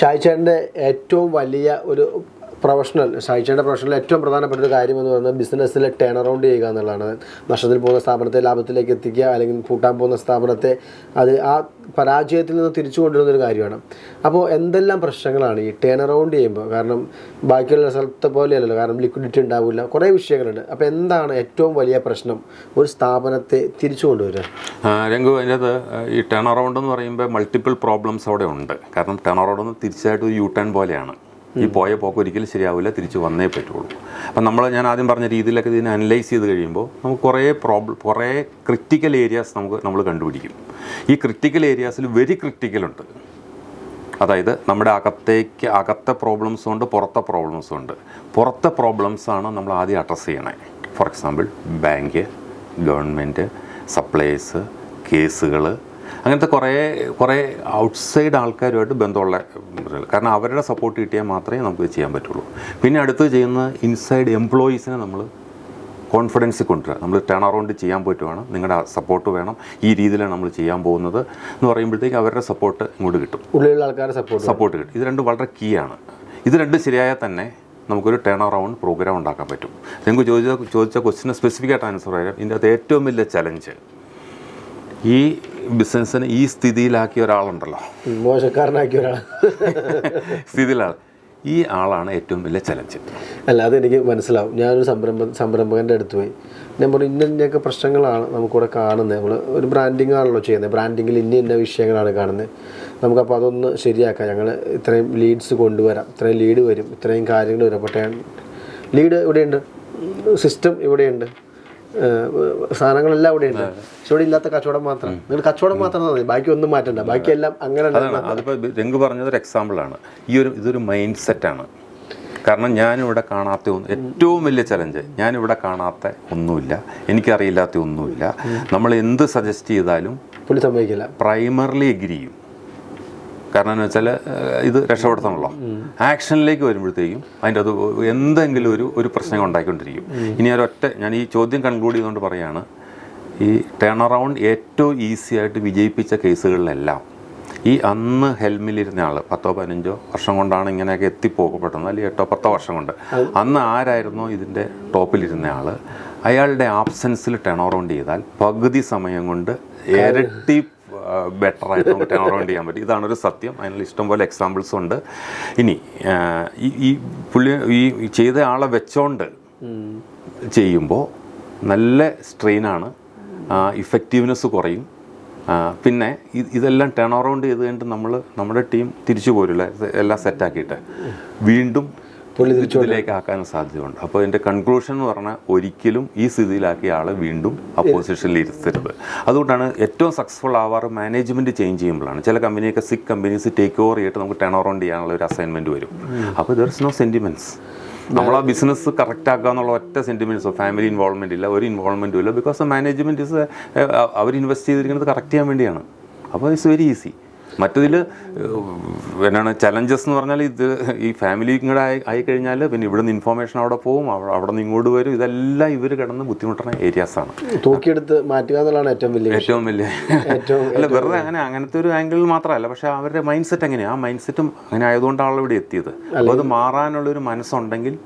ഷായിച്ചേട്ടന്റെ ഏറ്റവും വലിയ ഒരു പ്രൊഫഷണൽ ഷായിച്ചേട്ടന്റെ പ്രൊഫഷണൽ ഏറ്റവും പ്രധാനപ്പെട്ട ഒരു കാര്യം എന്ന് പറയുന്നത് ബിസിനസ്സിലെ ടേൺ അറൗണ്ട് ചെയ്യുക എന്നുള്ളതാണ്. നഷ്ടത്തിൽ പോകുന്ന സ്ഥാപനത്തെ ലാഭത്തിലേക്ക് എത്തിക്കുക അല്ലെങ്കിൽ കൂട്ടാൻ പോകുന്ന സ്ഥാപനത്തെ അത് ആ പരാജയത്തിൽ നിന്ന് തിരിച്ചു കൊണ്ടുവരുന്ന ഒരു കാര്യമാണ്. അപ്പോൾ എന്തെല്ലാം പ്രശ്നങ്ങളാണ് ഈ ടേൺ അറൗണ്ട് ചെയ്യുമ്പോൾ? കാരണം ബാക്കിയുള്ള സ്ഥലത്തെ പോലെയല്ലല്ലോ കാരണം ലിക്വിഡിറ്റി ഉണ്ടാവില്ല കുറേ വിഷയങ്ങളുണ്ട്. അപ്പോൾ എന്താണ് ഏറ്റവും വലിയ പ്രശ്നം ഒരു സ്ഥാപനത്തെ തിരിച്ചു കൊണ്ടുവരിക ആ, രംഗു അതിനകത്ത് ഈ ടേൺ അറൗണ്ട് എന്ന് പറയുമ്പോൾ മൾട്ടിപ്പിൾ പ്രോബ്ലംസ് അവിടെ ഉണ്ട്. കാരണം ടേൺ അറൗണ്ട് തിരിച്ചായിട്ട് ഒരു യു ടേൺ പോലെയാണ്. ഈ പോയ പോക്ക് ഒരിക്കലും ശരിയാവില്ല തിരിച്ച് വന്നേ പറ്റുള്ളൂ. അപ്പം നമ്മൾ ഞാൻ ആദ്യം പറഞ്ഞ രീതിയിലൊക്കെ ഇതിനെ അനലൈസ് ചെയ്ത് കഴിയുമ്പോൾ നമുക്ക് കുറേ പ്രോബ്ലം കുറേ ക്രിറ്റിക്കൽ ഏരിയാസ് നമുക്ക് നമ്മൾ കണ്ടുപിടിക്കും. ഈ ക്രിറ്റിക്കൽ ഏരിയാസിൽ വെരി ക്രിട്ടിക്കൽ ഉണ്ട്. അതായത് നമ്മുടെ അകത്തേക്ക് അകത്തെ പ്രോബ്ലംസും ഉണ്ട് പുറത്തെ പ്രോബ്ലംസും ഉണ്ട്. പുറത്തെ പ്രോബ്ലംസാണ് നമ്മൾ ആദ്യം അഡ്രസ്സ് ചെയ്യണേ. For example bank government supplies കേസുകൾ അങ്ങനത്തെ കുറേ കുറേ ഔട്ട്സൈഡ് ആൾക്കാരുമായിട്ട് ബന്ധമുള്ള കാരണം അവരുടെ സപ്പോർട്ട് കിട്ടിയാൽ മാത്രമേ നമുക്ക് ചെയ്യാൻ പറ്റുള്ളൂ. പിന്നെ അടുത്ത് ചെയ്യുന്ന ഇൻസൈഡ് എംപ്ലോയീസിനെ നമ്മൾ കോൺഫിഡൻസ് കൊണ്ടുവരിക. നമ്മൾ ടേൺ അറൗണ്ട് ചെയ്യാൻ പറ്റുവാണ്. നിങ്ങളുടെ സപ്പോർട്ട് വേണം. ഈ രീതിയിലാണ് നമ്മൾ ചെയ്യാൻ പോകുന്നത് എന്ന് പറയുമ്പോഴത്തേക്ക് അവരുടെ സപ്പോർട്ട് ഇങ്ങോട്ട് കിട്ടും. ഉള്ളിലുള്ള ആൾക്കാരുടെ സപ്പോർട്ട് സപ്പോർട്ട് കിട്ടും. ഇത് രണ്ടും വളരെ കീ ആണ്. ഇത് രണ്ടും ശരിയായാൽ തന്നെ നമുക്കൊരു ടേൺ അറൗണ്ട് പ്രോഗ്രാം ഉണ്ടാക്കാൻ പറ്റും. നിങ്ങൾക്ക് ചോദിച്ച ചോദിച്ച ക്വസ്റ്റിന് സ്പെസിഫിക് ആയിട്ട് ആൻസർ പറയാം. ഇതിന്റെ അകത്ത് ഏറ്റവും വലിയ ചലഞ്ച് ഈ ബിസിനസ്സിനെ ഈ സ്ഥിതിയിലാക്കിയ ഒരാളുണ്ടല്ലോ. മോശക്കാരനാക്കിയ ഒരാൾ സ്ഥിതിയിലാണ് ഈ ആളാണ് ഏറ്റവും വലിയ ചലഞ്ച് അല്ല അതെനിക്ക് മനസ്സിലാവും. ഞാനൊരു സംരംഭ സംരംഭകന്റെ അടുത്ത് പോയി. ഞാൻ പറഞ്ഞു ഇന്ന ഇന്നൊക്കെ പ്രശ്നങ്ങളാണ് നമുക്കിവിടെ കാണുന്നത് നമ്മൾ ഒരു ബ്രാൻഡിങ് ആണല്ലോ ചെയ്യുന്നത് ബ്രാൻഡിങ്ങിൽ ഇന്ന ഇന്ന വിഷയങ്ങളാണ് കാണുന്നത് നമുക്കപ്പോൾ അതൊന്ന് ശരിയാക്കാം. ഞങ്ങൾ ഇത്രയും ലീഡ്സ് കൊണ്ടുവരാം. ഇത്രയും ലീഡ് വരും. ഇത്രയും കാര്യങ്ങൾ വരും. അപ്പോൾ ലീഡ് ഇവിടെയുണ്ട്. സിസ്റ്റം ഇവിടെയുണ്ട്. ഏഹ് അവിടെ ഉണ്ട് പക്ഷെ ഇവിടെ ഇല്ലാത്ത കച്ചവടം മാത്രം. നിങ്ങൾ കച്ചവടം മാത്രം മതി. ബാക്കി ഒന്നും മാറ്റണ്ട. ബാക്കി എല്ലാം അങ്ങനെ അതാണ്. അതിപ്പോൾ രംഗ് പറഞ്ഞത് ഒരു എക്സാമ്പിളാണ് ഈ ഒരു ഇതൊരു മൈൻഡ് സെറ്റ് ആണ്. കാരണം ഞാനിവിടെ കാണാത്ത ഒന്ന് ഏറ്റവും വലിയ ചലഞ്ച് ഞാനിവിടെ കാണാത്ത ഒന്നുമില്ല. എനിക്കറിയില്ലാത്ത ഒന്നുമില്ല. നമ്മൾ എന്ത് സജസ്റ്റ് ചെയ്താലും പുള്ളി സമ്മതിക്കില്ല. പ്രൈമറിലി എഗ്രി ചെയ്യും. കാരണം എന്ന് വെച്ചാൽ ഇത് രക്ഷപ്പെടുത്തണമല്ലോ. ആക്ഷനിലേക്ക് വരുമ്പോഴത്തേക്കും അതിന്റെ അത് എന്തെങ്കിലും ഒരു ഒരു പ്രശ്നങ്ങൾ ഉണ്ടാക്കിക്കൊണ്ടിരിക്കും ഇനി ഒരൊറ്റ ഞാൻ ഈ ചോദ്യം കൺക്ലൂഡ് ചെയ്തുകൊണ്ട് പറയുകയാണ് ഈ ടേൺ അറൗണ്ട് ഏറ്റവും ഈസി ആയിട്ട് വിജയിപ്പിച്ച കേസുകളിലെല്ലാം ഈ അന്ന് ഹെൽമിലിരുന്ന ആൾ പത്തോ പതിനഞ്ചോ വർഷം കൊണ്ടാണ് ഇങ്ങനെയൊക്കെ പെട്ടെന്ന് അല്ലെങ്കിൽ എട്ടോ പത്തോ വർഷം കൊണ്ട്. അന്ന് ആരായിരുന്നോ ഇതിന്റെ ടോപ്പിലിരുന്ന ആൾ അയാളുടെ ആബ്സെൻസിൽ ടേൺ അറൗണ്ട് ചെയ്താൽ പകുതി സമയം കൊണ്ട് ഇരട്ടി ബെറ്റർ ആയിട്ട് ടേൺ അറൗണ്ട് ചെയ്യാൻ പറ്റും. ഇതാണ് ഒരു സത്യം. അതിനുള്ള ഇഷ്ടംപോലെ എക്സാമ്പിൾസ് ഉണ്ട്. ഇനി ഈ പുള്ളി ഈ ചെയ്ത ആളെ വെച്ചോണ്ട് ചെയ്യുമ്പോൾ നല്ല സ്ട്രെയിനാണ് ഇഫക്റ്റീവ്നെസ് കുറയും. പിന്നെ ഇതെല്ലാം ടേൺ അറൗണ്ട് ചെയ്ത് കഴിഞ്ഞിട്ട് നമ്മൾ നമ്മുടെ ടീം തിരിച്ചു പോരില്ല? എല്ലാം സെറ്റാക്കിയിട്ട് വീണ്ടും പുള്ളി ആക്കാൻ സാധ്യതയുണ്ട്. അപ്പോൾ എന്റെ കൺക്ലൂഷൻ എന്ന് പറഞ്ഞാൽ ഒരിക്കലും ഈ സ്ഥിതിയിലാക്കിയ ആളെ വീണ്ടും ആ പൊസിഷനിൽ ഇരുത്തരുത്. അതുകൊണ്ടാണ് ഏറ്റവും സക്സസ്ഫുൾ ആവാറ് മാനേജ്മെന്റ് ചേഞ്ച് ചെയ്യുമ്പോഴാണ്. ചില കമ്പനിയൊക്കെ സിക്ക് കമ്പനീസ് ടേക്ക് ഓവർ ചെയ്തിട്ട് നമുക്ക് ടേൺ അറൗണ്ട് ചെയ്യാനുള്ള ഒരു അസൈൻമെന്റ് വരും. അപ്പോൾ ദർ ഇസ് നോ സെന്റിമെന്റ്സ് നമ്മൾ ആ ബിസിനസ് കറക്റ്റ് ആക്കുക എന്നുള്ള ഒറ്റ സെന്റിമെന്റ്സ് ഫാമിലി ഇൻവോൾവ്മെന്റ് ഇല്ല ഒരു ഇൻവോൾവ്മെന്റും ഇല്ല. ബിക്കോസ് മാനേജ്മെന്റ് ഇസ് അവർ ഇൻവെസ്റ്റ് ചെയ്തിരിക്കുന്നത് കറക്റ്റ് ചെയ്യാൻ വേണ്ടിയാണ്. അപ്പോൾ ഇറ്റ്സ് വെരി ഈസി മറ്റതിൽ എന്നാണ് ചലഞ്ചസ് എന്ന് പറഞ്ഞാൽ ഇത് ഈ ഫാമിലി ഇങ്ങോട്ട് ആയി ആയിക്കഴിഞ്ഞാൽ പിന്നെ ഇവിടുന്ന് ഇൻഫോർമേഷൻ അവിടെ പോകും അവിടെ നിന്ന് ഇങ്ങോട്ട് വരും. ഇതെല്ലാം ഇവർ കിടന്ന് ബുദ്ധിമുട്ടുന്ന ഏരിയാസാണ് തൂക്കിയെടുത്ത് മാറ്റുക എന്നുള്ളതാണ് ഏറ്റവും വലിയ ഏറ്റവും വലിയ അല്ല വെറുതെ അങ്ങനെ അങ്ങനത്തെ ഒരു ആംഗിളിൽ മാത്രമല്ല പക്ഷേ അവരുടെ മൈൻഡ് സെറ്റ് എങ്ങനെയാണ് ആ മൈൻഡ് സെറ്റും അങ്ങനെ ആയതുകൊണ്ടാണല്ലോ ഇവിടെ എത്തിയത്. അപ്പോൾ അത് മാറാനുള്ളൊരു മനസ്സുണ്ടെങ്കിൽ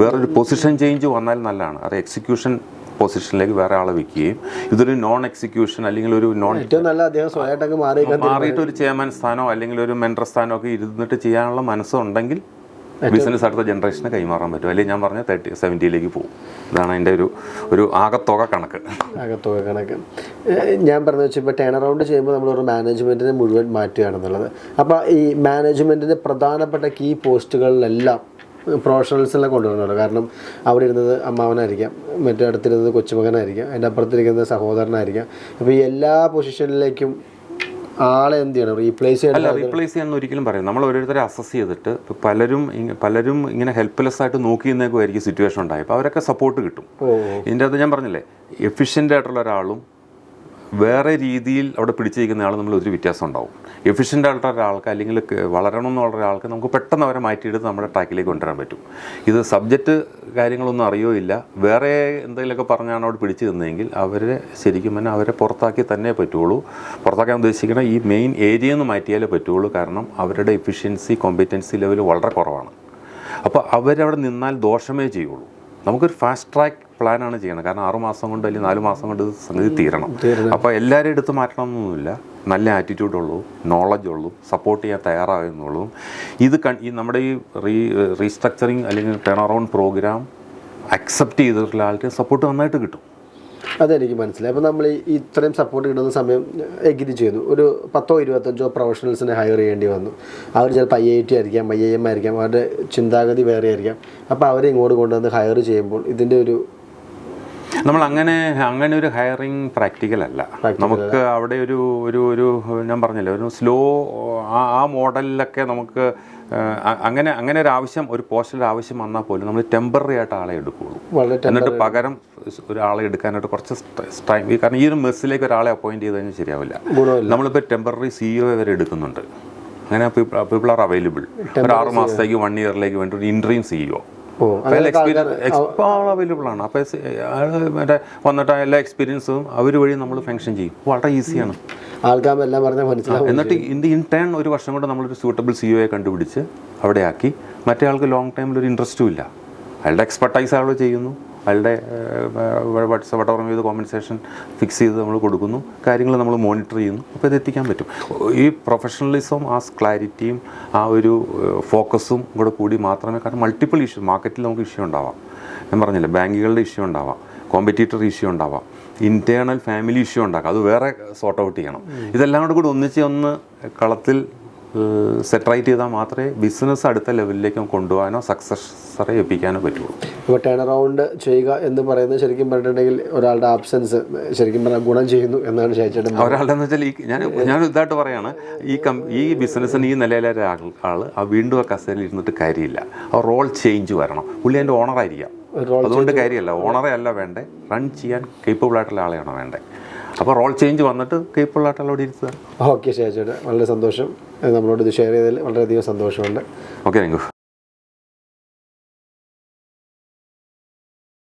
വേറൊരു പൊസിഷൻ ചേഞ്ച് വന്നാൽ നല്ലതാണ്. അത് എക്സിക്യൂഷൻ പൊസിഷനിലേക്ക് വേറെ ആളെ വെക്കുകയും ഇതൊരു നോൺ എക്സിക്യൂഷൻ അല്ലെങ്കിൽ ഒരു നോൺ ഏറ്റവും നല്ല അദ്ദേഹം സ്വയമായിട്ടൊക്കെ മാറി മാറിയിട്ട് ഒരു ചെയർമാൻ സ്ഥാനോ അല്ലെങ്കിൽ ഒരു മെന്റർ സ്ഥാനോ ഒക്കെ ഇരുന്നിട്ട് ചെയ്യാനുള്ള മനസ്സുണ്ടെങ്കിൽ ബിസിനസ് അടുത്ത ജനറേഷന് കൈമാറാൻ പറ്റും. അല്ലെങ്കിൽ ഞാൻ പറഞ്ഞ തേർട്ടി സെവന്റിയിലേക്ക് പോകും. ഇതാണ് അതിന്റെ ഒരു ഒരു ആകത്തുക കണക്ക്. ആകത്തുക കണക്ക്. ഞാൻ പറഞ്ഞു വെച്ചാൽ ഇപ്പോൾ ടേൺ അറൗണ്ട് ചെയ്യുമ്പോൾ നമ്മൾ ഒരു മാനേജ്മെന്റിനെ മുഴുവൻ മാറ്റുകയാണെന്നുള്ളത്. അപ്പോൾ ഈ മാനേജ്മെന്റിന്റെ പ്രധാനപ്പെട്ട കീ പോസ്റ്റുകളിലെല്ലാം പ്രൊഫഷണൽസിനെ കൊണ്ടുവരണമല്ലോ കാരണം അവിടെ ഇരുന്നത് അമ്മാവനായിരിക്കാം മറ്റേ അടുത്തിരുന്നത് കൊച്ചുമകനായിരിക്കാം അതിന്റെ അപ്പുറത്തിരിക്കുന്നത് സഹോദരനായിരിക്കാം. അപ്പോൾ ഈ എല്ലാ പൊസിഷനിലേക്കും ആളെ എന്ത് ചെയ്യണം? റീപ്ലേസ് ചെയ്യണം അല്ല റീപ്ലേസ് ചെയ്യാൻ ഒരിക്കലും പറയും നമ്മൾ ഓരോരുത്തരെ അസസ് ചെയ്തിട്ട് പലരും പലരും ഇങ്ങനെ ഹെൽപ്ലെസ് ആയിട്ട് നോക്കി നിന്നേക്കുമായിരിക്കും സിറ്റുവേഷൻ ഉണ്ടായി അപ്പോൾ അവരൊക്കെ സപ്പോർട്ട് കിട്ടും. ഇതിന്റെ അകത്ത് ഞാൻ പറഞ്ഞില്ലേ എഫിഷ്യന്റ് ആയിട്ടുള്ള ഒരാളും വേറെ രീതിയിൽ അവിടെ പിടിച്ചിരിക്കുന്ന ആൾ നമ്മൾ ഒരു വ്യത്യാസം ഉണ്ടാവും. എഫിഷ്യന്റ് ആയിട്ടുള്ള ഒരാൾക്ക് അല്ലെങ്കിൽ വളരണം എന്നുള്ള ഒരാൾക്ക് നമുക്ക് പെട്ടെന്ന് അവരെ മാറ്റിയെടുത്ത് നമ്മുടെ ട്രാക്കിലേക്ക് കൊണ്ടുവരാൻ പറ്റും. ഇത് സബ്ജക്റ്റ് കാര്യങ്ങളൊന്നും അറിയോ ഇല്ല. വേറെ എന്തെങ്കിലുമൊക്കെ പറഞ്ഞാണ് അവിടെ പിടിച്ചു നിന്നതെങ്കിൽ അവരെ ശരിക്കും തന്നെ അവരെ പുറത്താക്കി തന്നെ പറ്റുള്ളൂ. പുറത്താക്കാൻ ഉദ്ദേശിക്കുന്ന ഈ മെയിൻ ഏരിയ നിന്ന് മാറ്റിയാലേ പറ്റുള്ളൂ. കാരണം അവരുടെ എഫിഷ്യൻസി കോമ്പറ്റൻസി ലെവൽ വളരെ കുറവാണ്. അപ്പോൾ അവരവിടെ നിന്നാൽ ദോഷമേ ചെയ്യുള്ളൂ. നമുക്കൊരു ഫാസ്റ്റ് ട്രാക്ക് പ്ലാനാണ് ചെയ്യണം കാരണം ആറ് മാസം കൊണ്ട് അല്ലെങ്കിൽ നാല് മാസം കൊണ്ട് സംഗതി തീരണം. അപ്പോൾ എല്ലാവരും എടുത്ത് മാറ്റണം എന്നൊന്നുമില്ല നല്ല ആറ്റിറ്റ്യൂഡ് ഉള്ളൂ നോളജ് ഉള്ളൂ സപ്പോർട്ട് ചെയ്യാൻ തയ്യാറാകുന്നുള്ളൂ ഇത് ഈ നമ്മുടെ ഈ റീ റീസ്ട്രക്ചറിങ് അല്ലെങ്കിൽ ടേൺ അറൗണ്ട് പ്രോഗ്രാം അക്സെപ്റ്റ് ചെയ്തിട്ടുള്ള ആൾക്ക് സപ്പോർട്ട് നന്നായിട്ട് കിട്ടും. അതെനിക്ക് മനസ്സിലായി. അപ്പോൾ നമ്മൾ ഈ ഇത്രയും സപ്പോർട്ട് കിട്ടുന്ന സമയം എഗ്രി ചെയ്യുന്നു ഒരു പത്തോ ഇരുപത്തഞ്ചോ പ്രൊഫഷണൽസിനെ ഹയർ ചെയ്യേണ്ടി വന്നു. അവർ ചിലപ്പോൾ ഐ ഐ ടി ആയിരിക്കാം ഐ ഐ എം ആയിരിക്കാം അവരുടെ ചിന്താഗതി വേറെ ആയിരിക്കാം. അപ്പോൾ അവരെ ഇങ്ങോട്ട് കൊണ്ടുവന്ന് ഹയർ ചെയ്യുമ്പോൾ ഇതിന്റെ ഒരു നമ്മൾ അങ്ങനെ അങ്ങനെ ഒരു ഹയറിങ് പ്രാക്ടിക്കൽ അല്ല. നമുക്ക് അവിടെ ഒരു ഒരു ഒരു ഞാൻ പറഞ്ഞല്ലോ ഒരു സ്ലോ ആ ആ മോഡലിലൊക്കെ നമുക്ക് അങ്ങനെ അങ്ങനെ ഒരു ആവശ്യം ഒരു പോസ്റ്റിൽ ആവശ്യം വന്നാൽ പോലും നമ്മൾ ടെമ്പററി ആയിട്ട് ആളെ എടുക്കുകയുള്ളൂ. എന്നിട്ട് പകരം ഒരാളെ എടുക്കാനായിട്ട് കുറച്ച് ടൈം കാരണം ഈ ഒരു മെസ്സിലേക്ക് ഒരാളെ അപ്പോയിന്റ് ചെയ്ത് കഴിഞ്ഞാൽ ശരിയാവില്ല. നമ്മളിപ്പോൾ ടെമ്പററി സിഇഒ വരെ എടുക്കുന്നുണ്ട്. അങ്ങനെ പീപ്പിൾ ആർ അവൈലബിൾ ഒരു ആറ് മാസത്തേക്ക് വൺ ഇയറിലേക്ക് വേണ്ടി ഒരു ഇൻട്രീം സിഇഒ അവൈലബിൾ ആണ്. അപ്പോൾ മറ്റേ വന്നിട്ട് എല്ലാ എക്സ്പീരിയൻസും അവർ വഴി നമ്മൾ ഫങ്ഷൻ ചെയ്യും. വളരെ ഈസിയാണ് ആൾക്കാർ എല്ലാം പറഞ്ഞാൽ മനസ്സിലാവും. എന്നിട്ട് ഇൻ ദി ഇൻടേൺ ഒരു വർഷം കൊണ്ട് നമ്മളൊരു സൂട്ടബിൾ സിഇഒയെ കണ്ടുപിടിച്ച് അവിടെ ആക്കി മറ്റേ ആൾക്ക് ലോങ് ടൈമിൽ ഒരു ഇൻട്രസ്റ്റും ഇല്ല. അയാളുടെ എക്സ്പെർട്ടൈസ് അയാൾ ചെയ്യുന്നു. അയാളുടെ വാട്സപ്പ് വട്ടവർ ചെയ്ത് കോമ്പൻസേഷൻ ഫിക്സ് ചെയ്ത് നമ്മൾ കൊടുക്കുന്നു. കാര്യങ്ങൾ നമ്മൾ മോണിറ്റർ ചെയ്യുന്നു. അപ്പോൾ ഇത് എത്തിക്കാൻ പറ്റും. ഈ പ്രൊഫഷണലിസം ആ ക്ലാരിറ്റിയും ആ ഒരു ഫോക്കസും കൂടെ കൂടി മാത്രമേ കാരണം മൾട്ടിപ്പിൾ ഇഷ്യൂ മാർക്കറ്റിൽ നമുക്ക് ഇഷ്യൂ ഉണ്ടാവാം. ഞാൻ പറഞ്ഞില്ല ബാങ്കുകളുടെ ഇഷ്യൂ ഉണ്ടാവാം. കോമ്പറ്റീറ്റർ ഇഷ്യൂ ഉണ്ടാവാം. ഇന്റേർണൽ ഫാമിലി ഇഷ്യൂ ഉണ്ടാക്കാം. അത് വേറെ സോർട്ട് ഔട്ട് ചെയ്യണം. ഇതെല്ലാം കൂടെ കൂടി ഒന്നിച്ച് ഒന്ന് കളത്തിൽ സെറ്ററൈറ്റ് ചെയ്താൽ മാത്രമേ ബിസിനസ് അടുത്ത ലെവലിലേക്ക് കൊണ്ടുപോകാനോ സക്സസറെ എത്തിക്കാനോ പറ്റുള്ളൂ. ഇപ്പോൾ ടേൺ അറൗണ്ട് ചെയ്യുക എന്ന് പറയുന്നത് ശരിക്കും പറഞ്ഞിട്ടുണ്ടെങ്കിൽ ഒരാളുടെ ആബ്സെൻസ് ശരിക്കും പറഞ്ഞാൽ ഗുണം ചെയ്യുന്നു എന്നാണ് ചേച്ചേട്ടൻ ഒരാളുടെ എന്ന് വെച്ചാൽ ഈ ഞാൻ ഞാൻ ഇതായിട്ട് പറയാണ് ഈ കം ഈ ബിസിനസ്സിന് ഈ നിലയിലെ ആൾ ആ വീണ്ടും ആ കസേരയിൽ ഇരുന്നിട്ട് കാര്യമില്ല. ആ റോൾ ചേഞ്ച് വരണം. പുള്ളി എന്റെ ഓണറായിരിക്കാം അതുകൊണ്ട് കാര്യമല്ല. ഓണറെ അല്ല വേണ്ടേ. റൺ ചെയ്യാൻ കേപ്പബിൾ ആയിട്ടുള്ള ആളെയാണ് വേണ്ടേ. അപ്പോൾ റോൾ ചേഞ്ച് വന്നിട്ട് കേപ്പബിൾ ആയിട്ടുള്ള അവിടെ ഇരുത്തുക. ഓക്കെ ചേച്ചേട്ടൻ വളരെ സന്തോഷം. നമ്മളോട് ഇത് ഷെയർ ചെയ്തതിൽ വളരെയധികം സന്തോഷമുണ്ട്. ഓക്കെ രംഗു